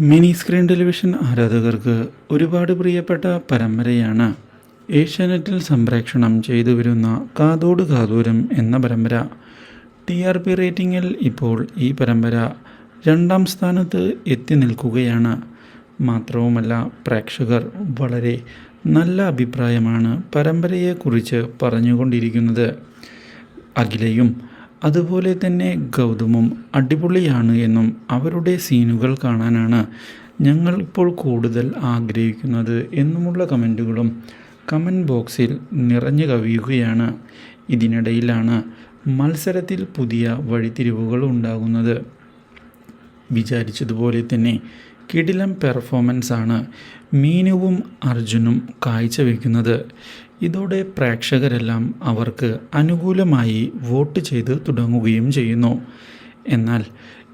Mini screen television ആരാധകർക്ക് ഒരുപാട് പ്രിയപ്പെട്ട പരമ്പരയാണ്. ഏഷ്യാനെറ്റിൽ സംപ്രേക്ഷണം ചെയ്തു വരുന്ന കാതോട് കാതൂരം എന്ന പരമ്പര. ടി ആർ പി റേറ്റിംഗിൽ ഇപ്പോൾ ഈ പരമ്പര രണ്ടാം സ്ഥാനത്ത് എത്തി നിൽക്കുകയാണ്. മാത്രവുമല്ല പ്രേക്ഷകർ വളരെ നല്ല അഭിപ്രായമാണ് പരമ്പരയെക്കുറിച്ച് പറഞ്ഞുകൊണ്ടിരിക്കുന്നത്. അഖിലയും അതുപോലെ തന്നെ ഗൗതമും അടിപൊളിയാണ് എന്നും അവരുടെ സീനുകൾ കാണാനാണ് ഞങ്ങൾ ഇപ്പോൾ കൂടുതൽ ആഗ്രഹിക്കുന്നത് എന്നുമുള്ള കമന്റുകളും കമന്റ് ബോക്സിൽ നിറഞ്ഞു കവിയുകയാണ്. ഇതിനിടയിലാണ് മത്സരത്തിൽ പുതിയ വഴിത്തിരിവുകൾ ഉണ്ടാകുന്നത്. വിചാരിച്ചതുപോലെ തന്നെ കിടിലം പെർഫോമൻസ് ആണ് മീനുവും അർജുനും കാഴ്ചവെക്കുന്നത്. ഇതോടെ പ്രേക്ഷകരെല്ലാം അവർക്ക് അനുകൂലമായി വോട്ട് ചെയ്ത് തുടങ്ങുകയും ചെയ്യുന്നു. എന്നാൽ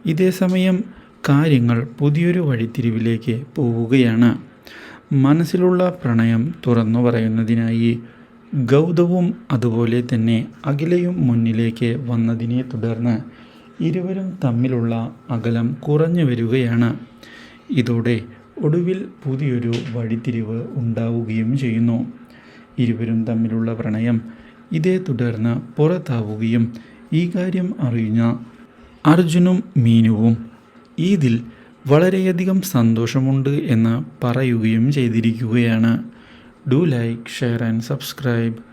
ഇതേസമയം കാര്യങ്ങൾ പുതിയൊരു വഴിത്തിരിവിലേക്ക് പോവുകയാണ്. മനസ്സിലുള്ള പ്രണയം തുറന്നു പറയുന്നതിനായി ഗൗതവും അതുപോലെ തന്നെ അഖിലയും മുന്നിലേക്ക് വന്നതിനെ തുടർന്ന് ഇരുവരും തമ്മിലുള്ള അകലം കുറഞ്ഞു വരികയാണ്. ഇതോടെ ഒടുവിൽ പുതിയൊരു വഴിത്തിരിവ് ഉണ്ടാവുകയും ചെയ്യുന്നു. ഇരുവരും തമ്മിലുള്ള പ്രണയം ഇതേ തുടർന്ന് പുറത്താവുകയും ഈ കാര്യം അറിഞ്ഞ അർജുനും മീനുവും ഇതിൽ വളരെയധികം സന്തോഷമുണ്ട് എന്ന് പറയുകയും ചെയ്തിരിക്കുകയാണ്. Do like share and subscribe.